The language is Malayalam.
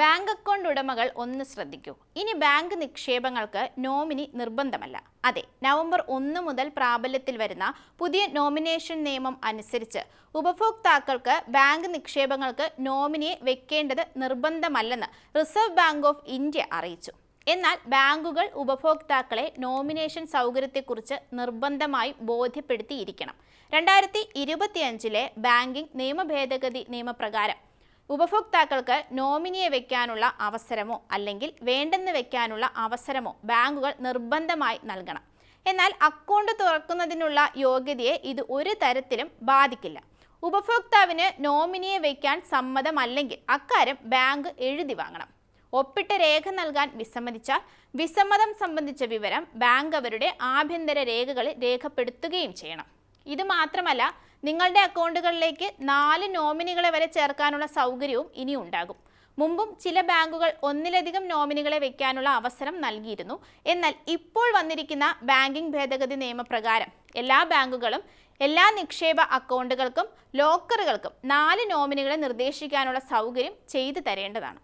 ബാങ്ക് അക്കൗണ്ട് ഉടമകൾ ഒന്ന് ശ്രദ്ധിക്കൂ. ഇനി ബാങ്ക് നിക്ഷേപങ്ങൾക്ക് നോമിനി നിർബന്ധമല്ല. അതെ നവംബർ ഒന്ന് മുതൽ പ്രാബല്യത്തിൽ വരുന്ന പുതിയ നോമിനേഷൻ നിയമം അനുസരിച്ച് ഉപഭോക്താക്കൾക്ക് ബാങ്ക് നിക്ഷേപങ്ങൾക്ക് നോമിനിയെ വെക്കേണ്ടത് നിർബന്ധമല്ലെന്ന് റിസർവ് ബാങ്ക് ഓഫ് ഇന്ത്യ അറിയിച്ചു. എന്നാൽ ബാങ്കുകൾ ഉപഭോക്താക്കളെ നോമിനേഷൻ സൗകര്യത്തെക്കുറിച്ച് നിർബന്ധമായി ബോധ്യപ്പെടുത്തിയിരിക്കണം. രണ്ടായിരത്തി ഇരുപത്തിയഞ്ചിലെ ബാങ്കിംഗ് നിയമ ഭേദഗതി നിയമപ്രകാരം ഉപഭോക്താക്കൾക്ക് നോമിനിയെ വയ്ക്കാനുള്ള അവസരമോ അല്ലെങ്കിൽ വേണ്ടെന്ന് വയ്ക്കാനുള്ള അവസരമോ ബാങ്കുകൾ നിർബന്ധമായി നൽകണം. എന്നാൽ അക്കൗണ്ട് തുറക്കുന്നതിനുള്ള യോഗ്യതയെ ഇത് ഒരു തരത്തിലും ബാധിക്കില്ല. ഉപഭോക്താവിന് നോമിനിയെ വയ്ക്കാൻ സമ്മതമല്ലെങ്കിൽ അക്കാര്യം ബാങ്ക് എഴുതി വാങ്ങണം. ഒപ്പിട്ട രേഖ നൽകാൻ വിസമ്മതിച്ചാൽ വിസമ്മതം സംബന്ധിച്ച വിവരം ബാങ്ക് അവരുടെ ആഭ്യന്തര രേഖകളിൽ രേഖപ്പെടുത്തുകയും ചെയ്യണം. ഇത് മാത്രമല്ല നിങ്ങളുടെ അക്കൗണ്ടുകളിലേക്ക് നാല് നോമിനികളെ വരെ ചേർക്കാനുള്ള സൗകര്യവും ഇനി ഉണ്ടാകും. മുമ്പും ചില ബാങ്കുകൾ ഒന്നിലധികം നോമിനികളെ വെക്കാനുള്ള അവസരം നൽകിയിരുന്നു. എന്നാൽ ഇപ്പോൾ വന്നിരിക്കുന്ന ബാങ്കിംഗ് ഭേദഗതി നിയമപ്രകാരം എല്ലാ ബാങ്കുകളും എല്ലാ നിക്ഷേപ അക്കൗണ്ടുകൾക്കും ലോക്കറുകൾക്കും നാല് നോമിനികളെ നിർദ്ദേശിക്കാനുള്ള സൗകര്യം ചെയ്തു തരേണ്ടതാണ്.